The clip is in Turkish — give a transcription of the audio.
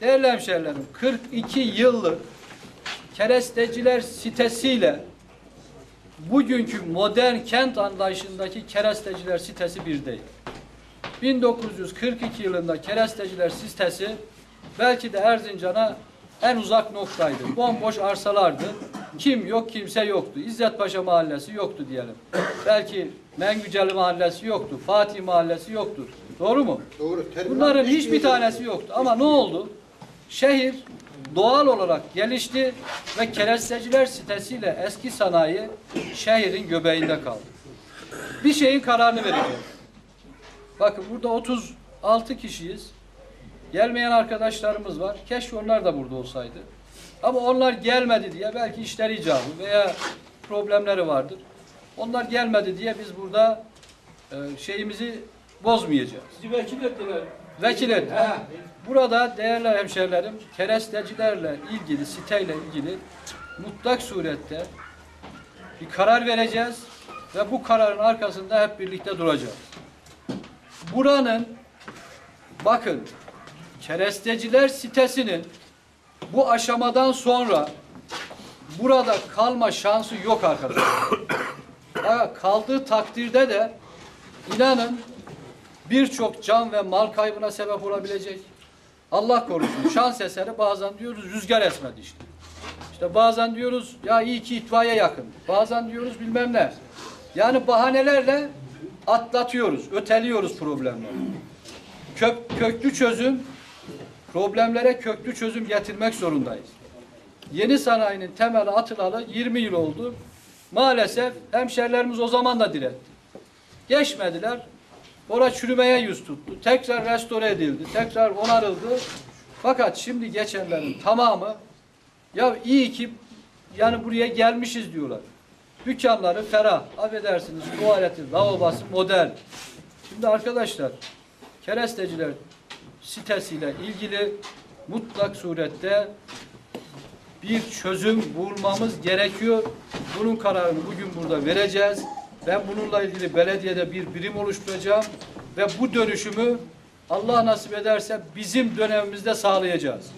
Değerli hemşehrilerim, 42 yıllık keresteciler sitesiyle bugünkü modern kent anlayışındaki keresteciler sitesi bir değil. 1942 yılında keresteciler sitesi belki de Erzincan'a en uzak noktaydı. Bomboş arsalardı. Kim yok kimse yoktu. İzzet Paşa mahallesi yoktu diyelim. Belki Mengüceli mahallesi yoktu. Fatih mahallesi yoktur. Doğru mu? Doğru. Bunların hiçbir tanesi yoktu. Ama ne oldu? Şehir doğal olarak gelişti ve keresteciler sitesiyle eski sanayi şehrin göbeğinde kaldı. Bir şeyin kararını vereceğim. Bakın burada 36 kişiyiz. Gelmeyen arkadaşlarımız var. Keşke onlar da burada olsaydı. Ama onlar gelmedi diye belki işleri icabı veya problemleri vardır. Onlar gelmedi diye biz burada e, şeyimizi bozmayacağız. Sizi vekil ettiler. Vekil et. Burada değerli hemşerilerim, kerestecilerle ilgili, siteyle ilgili mutlak surette bir karar vereceğiz ve bu kararın arkasında hep birlikte duracağız. Buranın bakın keresteciler sitesinin bu aşamadan sonra burada kalma şansı yok arkadaşlar. Kaldığı takdirde de inanın birçok can ve mal kaybına sebep olabilecek. Allah korusun. Şans eseri bazen diyoruz rüzgar esmedi işte. İşte bazen diyoruz ya iyi ki itfaiye yakın. Bazen diyoruz bilmem ne. Yani bahanelerle atlatıyoruz, öteliyoruz problemleri. Kök, köklü çözüm, problemlere köklü çözüm getirmek zorundayız. Yeni sanayinin temeli atılalı 20 yıl oldu. Maalesef hemşerilerimiz o zaman da diretti. Geçmediler. Orada çürümeye yüz tuttu. Tekrar restore edildi. Tekrar onarıldı. Fakat şimdi geçenlerin tamamı ya iyi ki yani buraya gelmişiz diyorlar. Dükkanları ferah, affedersiniz tuvaleti, lavabosu modern. Şimdi arkadaşlar keresteciler sitesiyle ilgili mutlak surette bir çözüm bulmamız gerekiyor. Bunun kararını bugün burada vereceğiz. Ben bununla ilgili belediyede bir birim oluşturacağım ve bu dönüşümü Allah nasip ederse bizim dönemimizde sağlayacağız.